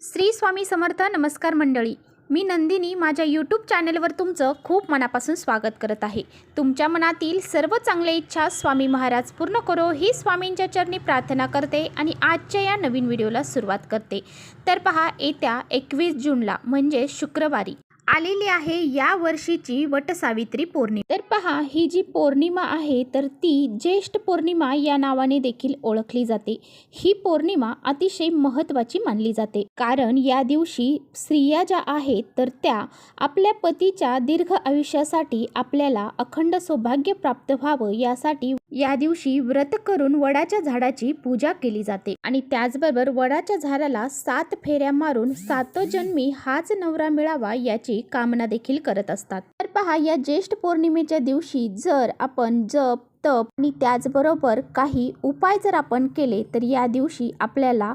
श्री स्वामी समर्थ नमस्कार मंडळी. मी नंदिनी माझ्या यूट्यूब चॅनेलवर तुमचं खूप मनापासून स्वागत करत आहे. तुमच्या मनातील सर्व चांगल्या इच्छा स्वामी महाराज पूर्ण करो ही स्वामींच्या चरणी प्रार्थना करते आणि आजच्या या नवीन व्हिडिओला सुरुवात करते. तर पहा येत्या एकवीस जूनला म्हणजे शुक्रवारी आलेली आहे या वर्षीची वटसावित्री पौर्णिमा. तर पहा ही जी पौर्णिमा आहे तर ती ज्येष्ठ पौर्णिमा या नावाने देखील ओळखली जाते. ही पौर्णिमा अतिशय महत्त्वाची मानली जाते. कारण या दिवशी स्त्रिया ज्या आहेत तर त्या आपल्या पतीच्या दीर्घ आयुष्यासाठी आपल्याला अखंड सौभाग्य प्राप्त व्हावं यासाठी या दिवशी व्रत करून वडाच्या झाडाची पूजा केली जाते. आणि त्याचबरोबर वडाच्या झाडाला सात फेऱ्या मारून सातो जन्मी हाच नवरा मिळावा याची कामना देखील करत असतात. तर पहा या ज्येष्ठ पौर्णिमेच्या दिवशी जर आपण जप तप आणि त्याचबरोबर काही उपाय जर आपण केले तर या दिवशी आपल्याला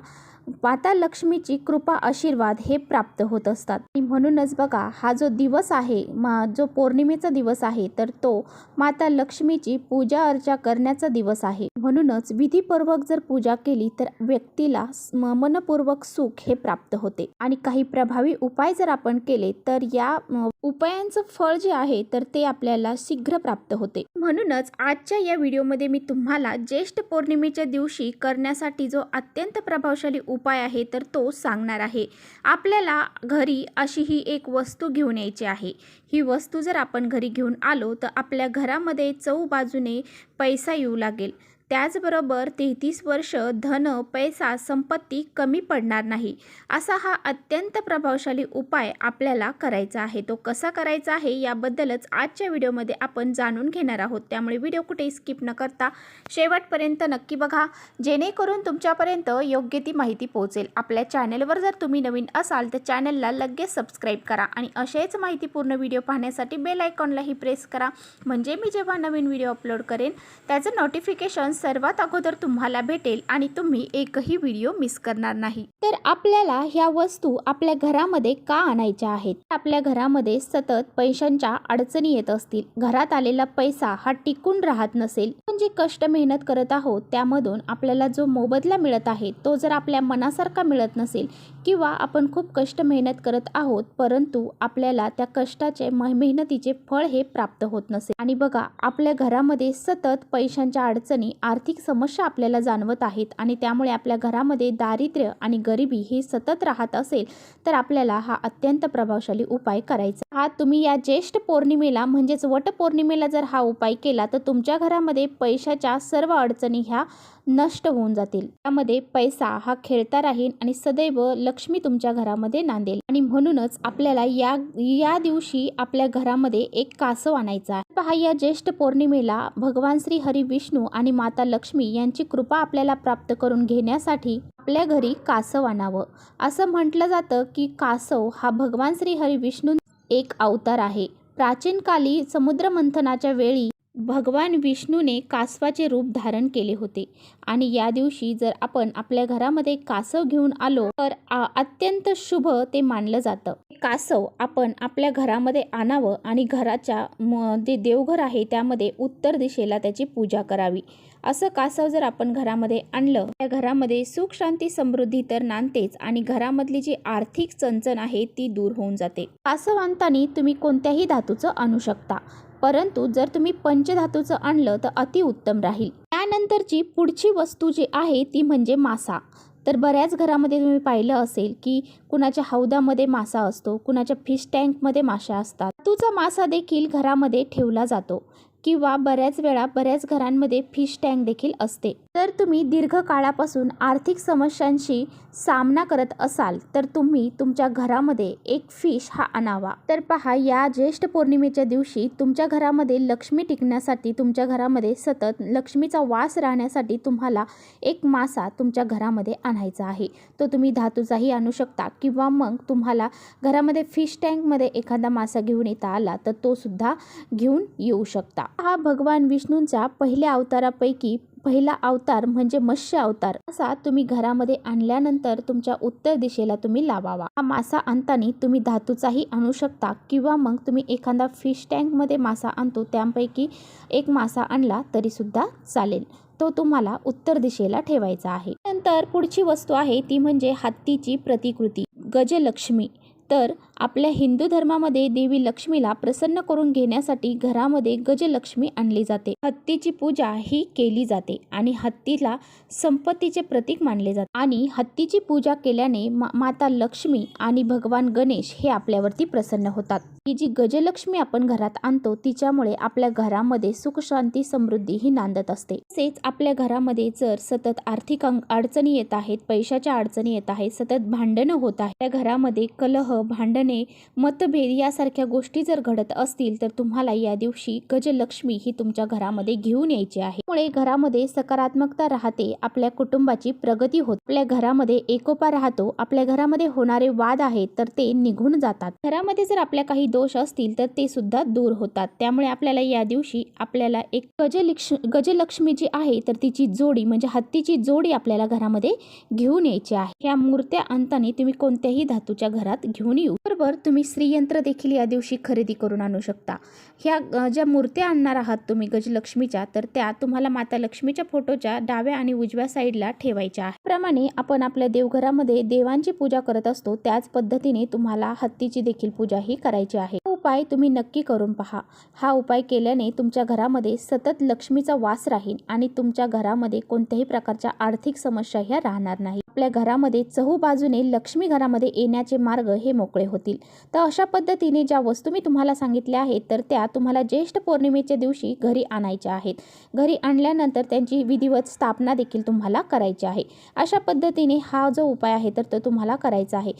माता लक्ष्मीची कृपा आशीर्वाद हे प्राप्त होत असतात. म्हणूनच बघा हा जो दिवस आहे मा जो पौर्णिमेचा दिवस आहे तर तो माता लक्ष्मीची पूजा अर्चा करण्याचा दिवस आहे. म्हणूनच विधीपूर्वक जर पूजा केली तर व्यक्तीला मनपूर्वक सुख हे प्राप्त होते. आणि काही प्रभावी उपाय जर आपण केले तर या उपायांचं फळ जे आहे तर ते आपल्याला शीघ्र प्राप्त होते. म्हणूनच आजच्या या व्हिडिओमध्ये मी तुम्हाला ज्येष्ठ पौर्णिमेच्या दिवशी करण्यासाठी जो अत्यंत प्रभावशाली उपाय आहे तर तो सांगणार आहे. आपल्याला घरी अशी ही एक वस्तू घेऊन यायची आहे. ही वस्तू जर आपण घरी घेऊन आलो तर आपल्या घरामध्ये चौ बाजूने पैसा येऊ लागेल. त्याचबरोबर तेहतीस वर्ष धन पैसा संपत्ती कमी पडणार नाही. असा हा अत्यंत प्रभावशाली उपाय आपल्याला करायचा आहे. तो कसा करायचा आहे याबद्दलच आजच्या व्हिडिओमध्ये आपण जाणून घेणार आहोत. त्यामुळे व्हिडिओ कुठेही स्किप न करता शेवटपर्यंत नक्की बघा. जेणेकरून तुमच्यापर्यंत योग्य ती माहिती पोहोचेल. आपल्या चॅनेलवर जर तुम्ही नवीन असाल तर चॅनलला लगेच सबस्क्राईब करा आणि असेच माहितीपूर्ण व्हिडिओ पाहण्यासाठी बेल आयकॉनलाही प्रेस करा. म्हणजे मी जेव्हा नवीन व्हिडिओ अपलोड करेन त्याचं नोटिफिकेशन सर्वात अगोदर तुम्हाला भेटेल आणि तुम्ही एकही व्हिडिओ मिस करणार नाही. तर आपल्याला ह्या वस्तू आपल्या घरामध्ये का आणायच्या आहेत? आपल्या घरामध्ये सतत पैशांच्या अडचणी येत असतील. घरात आलेला पैसा हा टिकून राहत नसेल. आपण जे कष्ट मेहनत करत आहोत त्यामधून आपल्याला जो मोबदला मिळत आहे तो जर आपल्या मनासारखा मिळत नसेल किंवा आपण खूप कष्ट मेहनत करत आहोत परंतु आपल्याला त्या कष्टाचे म- मेहनतीचे फळ हे प्राप्त होत नसेल आणि बघा आपल्या घरामध्ये सतत पैशांच्या अडचणी आर्थिक समस्या आपल्याला जाणवत आहेत आणि त्यामुळे आपल्या घरामध्ये दारिद्र्य आणि गरिबी ही सतत राहत असेल तर आपल्याला हा अत्यंत प्रभावशाली उपाय करायचा हा तुम्ही या ज्येष्ठ पौर्णिमेला म्हणजेच वट पौर्णिमेला जर हा उपाय केला तर तुमच्या घरामध्ये पैशाच्या सर्व अडचणी ह्या नष्ट होऊन जातील. त्यामध्ये पैसा हा खेळता राहील आणि सदैव लक्ष्मी तुमच्या घरामध्ये नांदेल. आणि म्हणूनच आपल्याला या या दिवशी आपल्या घरामध्ये एक कासव आणायचा आहे. पहा या ज्येष्ठ पौर्णिमेला भगवान श्री हरी विष्णू आणि माता लक्ष्मी यांची कृपा आपल्याला प्राप्त करून घेण्यासाठी आपल्या घरी कासव आणावं. असं म्हटलं जातं की कासव हा भगवान श्री हरी विष्णू एक अवतार आहे. प्राचीन काली समुद्र मंथनाच्या वेळी भगवान विष्णूने कासवाचे रूप धारण केले होते. आणि या दिवशी जर आपण आपल्या घरामध्ये कासव घेऊन आलो तर आ- अत्यंत शुभ ते मानलं जातं. कासव आपण आपल्या घरामध्ये आणावं आणि घराच्या म- जे देवघर आहे त्यामध्ये उत्तर दिशेला त्याची पूजा करावी. असं कासव जर आपण घरामध्ये आणलं त्या घरामध्ये सुख शांती समृद्धी तर नांदतेच आणि घरामधली जी आर्थिक चणचण आहे ती दूर होऊन जाते. कासव आणताना तुम्ही कोणत्याही धातूचं आणू शकता. परंतु जर तुम्ही पंचधातूचं आणलं तर अतिउत्तम राहील. त्यानंतरची पुढची वस्तू जी आहे ती म्हणजे मासा. तर बऱ्याच घरामध्ये तुम्ही पाहिलं असेल की कुणाच्या हौदामध्ये मासा असतो कुणाच्या फिश टँकमध्ये माशा असतात. धातूचा मासा देखील घरामध्ये ठेवला जातो किंवा बऱ्याच वेळा बऱ्याच घरांमध्ये फिश टँक देखील असते. तर तुम्ही दीर्घ काळापासून आर्थिक समस्यांशी सामना करत असाल तर तुम्ही तुमच्या घरामध्ये एक फिश हा आणावा. तर पहा या ज्येष्ठ पौर्णिमेच्या दिवशी तुमच्या घरामध्ये लक्ष्मी टिकण्यासाठी तुमच्या घरामध्ये सतत लक्ष्मीचा वास राहण्यासाठी तुम्हाला एक मासा तुमच्या घरामध्ये आणायचा आहे. तो तुम्ही धातूचाही आणू शकता किंवा मग तुम्हाला घरामध्ये फिश टँकमध्ये एखादा मासा घेऊन येता आला तर तो सुद्धा घेऊन येऊ शकता. हा भगवान विष्णूंचा पहिल्या अवतारापैकी पहिला अवतार म्हणजे मत्स्य अवतार. असा तुम्ही घरामध्ये आणल्यानंतर तुमच्या उत्तर दिशेला तुम्ही लावावा. हा मासा आणताना तुम्ही धातूचाही आणू शकता किंवा मग तुम्ही एखादा फिश टँकमध्ये मासा आणतो त्यापैकी एक मासा आणला तरीसुद्धा चालेल. तो तुम्हाला उत्तर दिशेला ठेवायचा आहे. नंतर पुढची वस्तू आहे ती म्हणजे हत्तीची प्रतिकृती. गजलक्ष्मी. तर आपल्या हिंदू धर्मामध्ये देवी लक्ष्मीला प्रसन्न करून घेण्यासाठी घरामध्ये गजलक्ष्मी आणली जाते. हत्तीची पूजा ही केली जाते आणि हत्तीला संपत्तीचे प्रतीक मानले जाते. आणि हत्तीची पूजा केल्याने मा माता लक्ष्मी आणि भगवान गणेश हे आपल्यावरती प्रसन्न होतात. ही जी गजलक्ष्मी आपण घरात आणतो तिच्यामुळे आपल्या घरामध्ये सुख शांती समृद्धी ही नांदत असते. तसेच आपल्या घरामध्ये जर सतत आर्थिक अडचणी येत आहेत पैशाच्या अडचणी येत आहेत सतत भांडणं होत आहेत त्या घरामध्ये कलह भांडणे मतभेद यासारख्या गोष्टी जर घडत असतील तर तुम्हाला या दिवशी गजलक्ष्मी ही तुमच्या घरामध्ये घेऊन यायची आहे. त्यामुळे घरामध्ये सकारात्मकता राहते आपल्या कुटुंबाची प्रगती होते. आपल्या घरामध्ये एकोपा राहतो आपल्या घरामध्ये होणारे वाद आहेत तर ते निघून जातात. घरामध्ये जर आपल्या काही दोष असतील तर ते सुद्धा दूर होतात. त्यामुळे आपल्याला या दिवशी आपल्याला एक गजलक्ष गजलक्ष्मी जी आहे तर तिची जोडी म्हणजे हत्तीची जोडी आपल्याला घरामध्ये घेऊन यायची आहे. ह्या मूर्त्या अंताने तुम्ही कोणत्याही धातूच्या घरात घेऊन येऊ. त्याचबरोबर तुम्ही श्रीयंत्र देखील या दिवशी खरेदी करून आणू शकता. ह्या ज्या मूर्त्या आणणार आहात तुम्ही गजलक्ष्मीच्या तर त्या तुम्हाला माता लक्ष्मीच्या फोटोच्या डाव्या आणि उजव्या साईडला ठेवायच्या आहे प्रमाणे आपण आपल्या देवघरामध्ये देवांची पूजा करत असतो त्याच पद्धतीने तुम्हाला हत्तीची देखील पूजा ही करायची आहे. उपाय तुम्ही नक्की करून पहा. हा उपाय केल्याने तुमच्या घरामध्ये सतत लक्ष्मीचा वास राहील आणि तुमच्या घरामध्ये कोणत्याही प्रकारच्या आर्थिक समस्या ह्या राहणार नाही आपल्या घरामध्ये चहूबाजूने लक्ष्मी घरामध्ये येण्याचे मार्ग हे मोकळे होतील. तर अशा पद्धतीने ज्या वस्तू मी तुम्हाला सांगितल्या आहेत तर त्या तुम्हाला ज्येष्ठ पौर्णिमेच्या दिवशी घरी आणायच्या आहेत. घरी आणल्यानंतर त्यांची विधिवत स्थापना देखील तुम्हाला करायची आहे. अशा पद्धतीने हा जो उपाय आहे तर तो तुम्हाला करायचा आहे.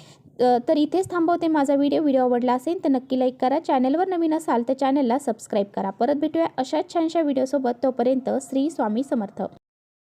तर इथेच थांबवते माझा व्हिडिओ. व्हिडिओ आवडला असेल तर नक्की लाईक करा. चॅनलवर नवीन असाल तर चॅनलला सबस्क्राईब करा. परत भेटूया अशाच छानशा व्हिडिओसोबत. तोपर्यंत श्री स्वामी समर्थ.